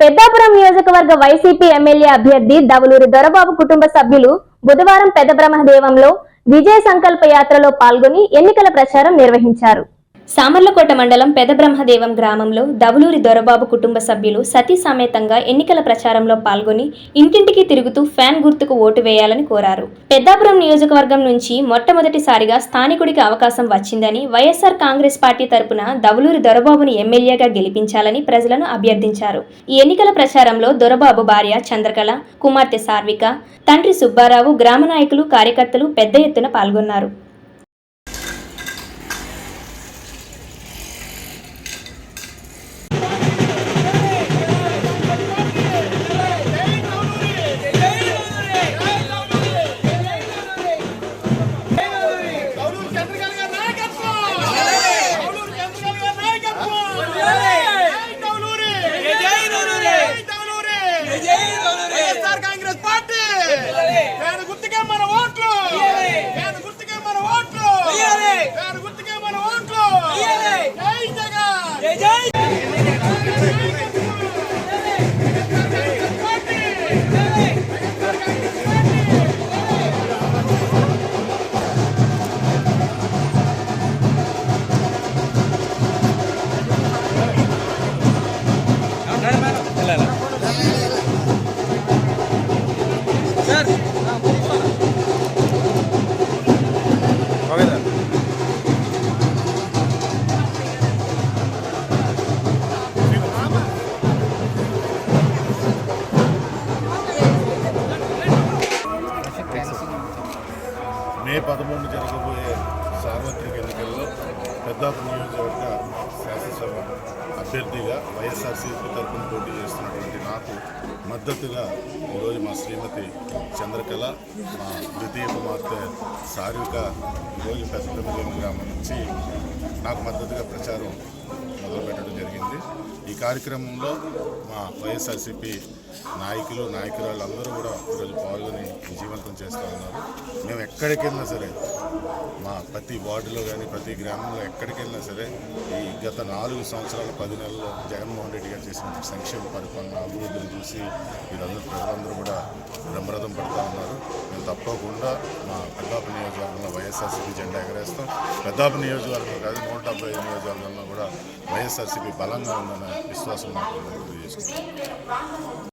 పెద్దాపురం నియోజకవర్గ YCP MLA అభ్యర్థి దవలూరి దొరబాబు కుటుంబ సభ్యులు బుధవారం పెద్ద బ్రహ్మదేవంలో విజయ సంకల్ప యాత్రలో పాల్గొని ఎన్నికల ప్రచారం నిర్వహించారు. సామర్లకోట మండలం పెద బ్రహ్మదేవం గ్రామంలో దవులూరి దొరబాబు కుటుంబ సభ్యులు సతీ సమేతంగా ఎన్నికల ప్రచారంలో పాల్గొని ఇంటింటికి తిరుగుతూ ఫ్యాన్ గుర్తుకు ఓటు వేయాలని కోరారు. పెద్దాపురం నియోజకవర్గం నుంచి మొట్టమొదటిసారిగా స్థానికుడికి అవకాశం వచ్చిందని వైఎస్ఆర్ కాంగ్రెస్ పార్టీ తరపున దవులూరి దొరబాబును ఎమ్మెల్యేగా గెలిపించాలని ప్రజలను అభ్యర్థించారు. ఈ ఎన్నికల ప్రచారంలో దొరబాబు భార్య చంద్రకళ కుమార్తె సార్విక తండ్రి సుబ్బారావు గ్రామ నాయకులు కార్యకర్తలు పెద్ద ఎత్తున పాల్గొన్నారు. గుర్తుకే మనం మే పదమూడు జరగబోయే సార్వత్రిక ఎన్నికల్లో పెద్దాపు నియోజకవర్గ శాసనసభ అభ్యర్థిగా వైఎస్ఆర్సీపీ తరఫున పోటీ చేస్తున్నటువంటి నాకు మద్దతుగా ఈరోజు మా శ్రీమతి చంద్రకళ మా ద్వితీయ కుమార్తె సారిక ఈరోజు పెద్దపల్లి గ్రామం నుంచి నాకు మద్దతుగా ప్రచారం మొదలుపెట్టడం జరిగింది. ఈ కార్యక్రమంలో మా వైఎస్ఆర్సీపీ నాయకులు నాయకురాళ్ళు అందరూ కూడా ఈరోజు పాల్గొని విజయవంతం చేస్తూ ఉన్నారు. మేము ఎక్కడికైనా సరే మా ప్రతి వార్డులో కానీ ప్రతి గ్రామంలో ఎక్కడికి వెళ్ళినా సరే ఈ గత నాలుగు సంవత్సరాల పది నెలల్లో జగన్మోహన్ రెడ్డి గారు చేసిన సంక్షేమ పరిపాలన అభివృద్ధిని చూసి వీరందరూ ప్రజలందరూ కూడా బ్రహ్మరథం పడుతూ ఉన్నారు. మేము తప్పకుండా మా పెద్దాపు నియోజకవర్గంలో వైఎస్ఆర్సీపీ జెండా ఎగరేస్తాం. పెద్దాపు నియోజకవర్గం కాదు నూట డెబ్బై ఐదు నియోజకవర్గంలో కూడా వైఎస్ఆర్సీపీ బలంగా ఉందన్న విశ్వాసం మాకు తెలియజేసుకుంటాం